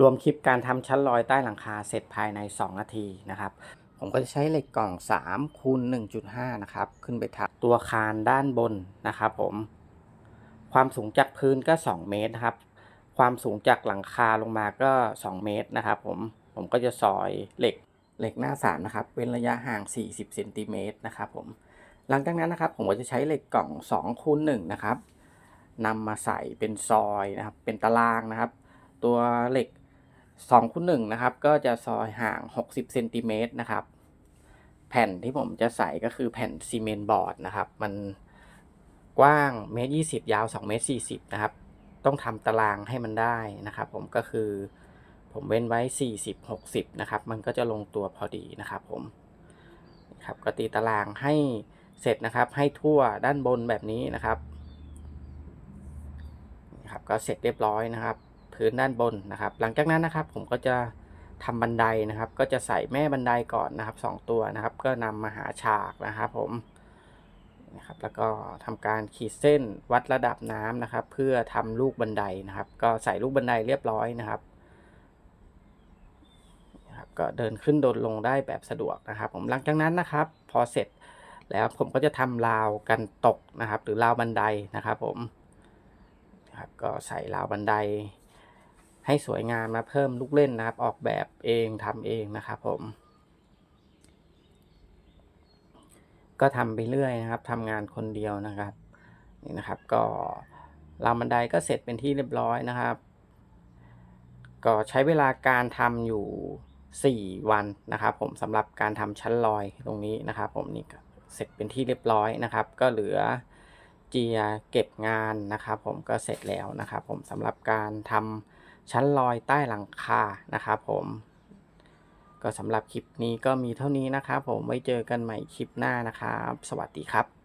รวมคลิปการทำชั้นลอยใต้หลังคาเสร็จภายใน 2 นาทีนะครับ ผมก็จะใช้เหล็กกล่อง3คูณ1.5 นะครับ ขึ้นไปทับตัวคานด้านบนนะครับผม ความสูงจากพื้นก็ 2 เมตรนะครับ ความสูงจากหลังคาลงมาก็ 2 เมตรนะครับผม ผมก็จะซอยเหล็กเหล็กหน้าสามนะครับเว้นระยะห่าง 40เซนติเมตรนะครับผม หลังจากนั้นนะครับ ผมก็จะใช้เหล็กกล่อง2คูณ1นะครับนำมาใส่เป็นซอยนะครับ เป็นตารางนะครับ ตัวเหล็ก 2คูณ1นะครับ ก็จะซอยห่าง 60เซนติเมตรนะครับ แผ่นที่ผมจะใส่ก็คือแผ่นซีเมนต์บอร์ดนะครับ มันกว้างเมตรยี่สิบยาว2เมตรสี่สิบนะครับ ต้องทำตารางให้มันได้นะครับ ผมก็คือผมเว้นไว้ 40 60 นะครับ มันก็จะลงตัวพอดีนะครับผมครับก็ตีตารางให้เสร็จนะครับ ให้ทั่วด้านบนแบบนี้นะครับนะครับก็เสร็จเรียบร้อยนะครับ พื้นด้านบนนะครับ หลังจากนั้นนะครับผมก็จะทำบันไดนะครับ ก็จะใส่แม่บันไดก่อนนะครับ 2 ตัวนะครับ ก็นำมาหาฉากนะครับผมนะครับแล้วก็ทำการขีดเส้นวัดระดับน้ำนะครับ เพื่อทำลูกบันไดนะครับ ก็ใส่ลูกบันไดเรียบร้อยนะครับนะครับก็เดินขึ้นเดินลงได้แบบสะดวกนะครับ ผมหลังจากนั้นนะครับ พอเสร็จแล้วผมก็จะทำราวกันตกนะครับ หรือราวบันไดนะครับ ผมนะครับก็ใส่ราวบันได ให้สวยงามนะเพิ่มลูกเล่นนะครับ ออกแบบเองทำเองนะครับผม ก็ทำไปเรื่อยนะครับทำงานคนเดียวนะครับนี่นะครับก็ราวบันไดก็เสร็จเป็นที่เรียบร้อยนะครับ ก็ใช้เวลาการทำอยู่ 4 วันนะครับ ผมสำหรับการทำชั้นลอยตรงนี้นะครับ ผมนี่ก็เสร็จเป็นที่เรียบร้อยนะครับ ก็เหลือเจียเก็บงานนะครับ ผมก็เสร็จแล้วนะครับ ผมสำหรับการทำ ชั้นลอยใต้หลังคานะครับผมก็สำหรับคลิปนี้ก็มีเท่านี้นะครับผมไว้เจอกันใหม่คลิปหน้านะครับ สวัสดีครับ